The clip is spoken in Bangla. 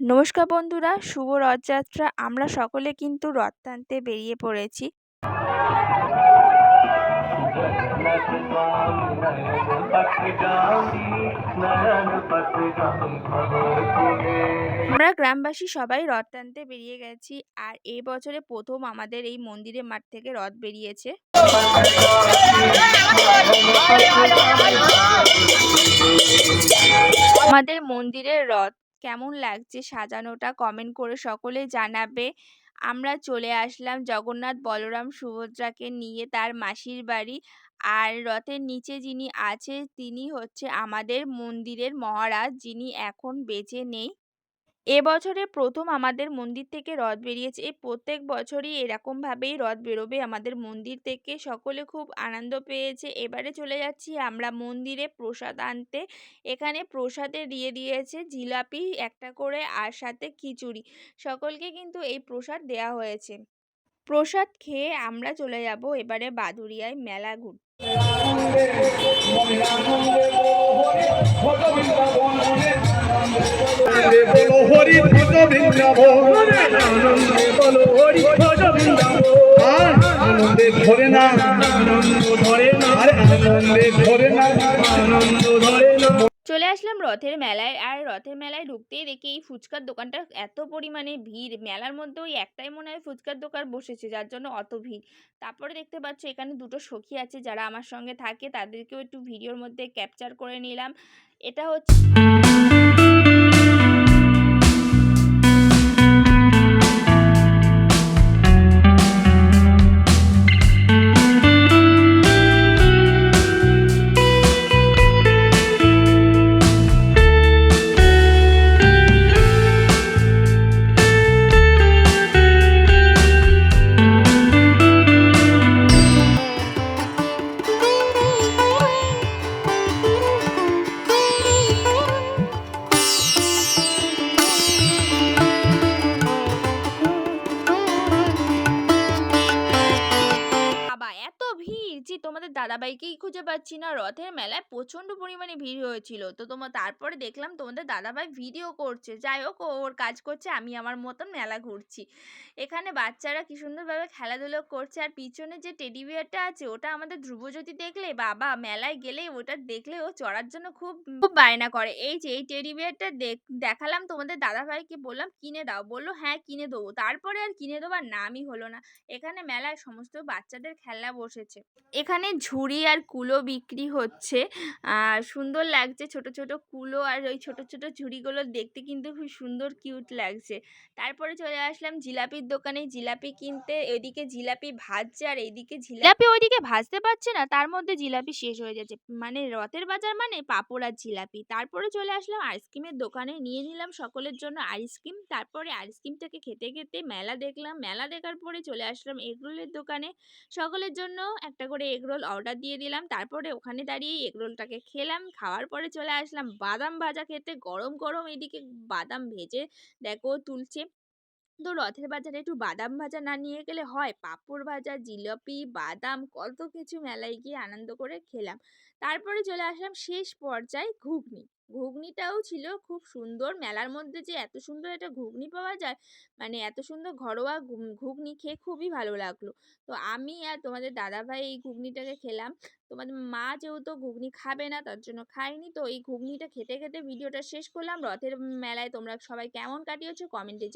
নমস্কার বন্ধুরা, শুভ রথযাত্রা। আমরা সকলে কিন্তু রথ টানতে বেরিয়ে পড়েছি। আমরা গ্রামবাসী সবাই রথ টানতে বেরিয়ে গেছি আর এই বছরে প্রথম আমাদের এই মন্দিরের মাঠ থেকে রথ বেরিয়েছে। আমাদের মন্দিরের রথ কেমন লাগছে সাজানোটা? কমেন্ট করে সকলে জানাবে। আমরা চলে আসলাম জগন্নাথ বলরাম সুভদ্রাকে নিয়ে তার মাসির বাড়ি। আর রথের নিচে যিনি আছে, তিনি হচ্ছে আমাদের মন্দিরের মহারাজ, যিনি এখন বেঁচে নেই। এবছরে প্রথম আমাদের মন্দির থেকে রথ বেরিয়েছে। প্রত্যেক বছরই এরকমভাবেই রথ বেরোবে আমাদের মন্দির থেকে। সকলে খুব আনন্দ পেয়েছে। এবারে চলে যাচ্ছি আমরা মন্দিরে প্রসাদ আনতে। এখানে প্রসাদে দিয়ে দিয়েছে জিলাপি, একটা করে আর সাথে খিচুড়ি। সকলকে কিন্তু এই প্রসাদ দেয়া হয়েছে। প্রসাদ খেয়ে আমরা চলে যাব এবারে বাদুরিয়ায় মেলা ঘুরতে। বলো হরি ভজ বৃন্দাবন আনন্দে বলো হরি ভজ ধরে না। আনন্দ ধরে না আনন্দে ধরে না। আনন্দ আসলাম রথের মেলায়। আর রথের মেলায় ঢুকতেই দেখি এই ফুচকার দোকানটা এত পরিমাণে ভিড়। মেলার মধ্যে ওই একটাই মনে হয় ফুচকার দোকান বসেছে, যার জন্য অত ভিড়। তারপরে দেখতে পাচ্ছ এখানে দুটো সখী আছে যারা আমার সঙ্গে থাকে। তাদেরকেও একটু ভিডিওর মধ্যে ক্যাপচার করে নিলাম। এটা হচ্ছে দাদাভাইকেই খুঁজে পাচ্ছি না। রথের মেলায় প্রচণ্ড পরিমাণে ভিড় হয়েছিল। তো তোমার তারপরে দেখলাম তোমাদের দাদাভাই ভিডিও করছে। যাই হোক ওর কাজ করছে, আমি আমার মতন মেলা ঘুরছি। এখানে বাচ্চারা কি সুন্দরভাবে খেলাধুলো করছে আর পিছনে যে টেডি বিয়ারটা আছে, ওটা আমাদের ধ্রুবজ্যোতি দেখলে, বাবা, মেলায় গেলে ওটা দেখলে ও চড়ার জন্য খুব খুব বায়না করে। এই যে, এই টেডি বিয়ারটা দেখালাম তোমাদের দাদাভাইকে বললাম, কিনে দাও। বলল হ্যাঁ কিনে দেবো। তারপরে আর কিনে দেওয়ার নামই হলো না। এখানে মেলায় সমস্ত বাচ্চাদের খেলনা বসেছে। এখানে ঝুড়ি আর কুলো বিক্রি হচ্ছে। সুন্দর লাগছে ছোট ছোট কুলো আর ওই ছোট ছোট ঝুড়িগুলো দেখতে কিন্তু খুব সুন্দর, কিউট লাগছে। তারপরে চলে আসলাম জিলাপির দোকানে। জিলাপি কিনতে এদিকে জিলাপি ভাজছে আর এইদিকে জিলাপি ওইদিকে ভাজতে পারছে না, তার মধ্যে জিলাপি শেষ হয়ে যাচ্ছে। মানে রথের বাজার মানে পাঁপড় আর জিলাপি। তারপরে চলে আসলাম আইসক্রিমের দোকানে। নিয়ে নিলাম সকলের জন্য আইসক্রিম। তারপরে আইসক্রিমটাকে খেতে খেতে মেলা দেখলাম। মেলা দেখার পরে চলে আসলাম এগরোলের দোকানে। সকলের জন্য একটা করে এগরোল অর্ডার দিয়ে দিলাম। তারপরে ওখানে দাঁড়িয়ে এগরোলটাকে খেলাম। খাওয়ার পরে চলে আসলাম। বাদাম ভাজা খেতে গরম গরম এদিকে বাদাম ভেজে, দেখো, তুলছে। তো রথের বাজারে একটু বাদাম ভাজা না নিয়ে গেলে হয়। পাঁপড় ভাজা, জিলাপি, বাদাম কত কিছু মেলায় গিয়ে আনন্দ করে খেলাম। তারপরে চলে আসলাম শেষ পর্যায়ে ঘুগনি। ঘুগনিটাও ছিল খুব সুন্দর। মেলার মধ্যে যে এত সুন্দর একটা ঘুগনি পাওয়া যায় মানে এত সুন্দর ঘরোয়া ঘুগনি খেয়ে খুবই ভালো লাগল। তো আমি আর তোমাদের দাদাভাই এই ঘুগনিটাকে খেলাম। তোমাদের মা যেহেতু ঘুগনি খাবে না, তার জন্য খাইনি তো এই ঘুগনিটা খেতে খেতে ভিডিওটা শেষ করলাম। রথের মেলায় তোমরা সবাই কেমন কাটিয়েছো কমেন্টে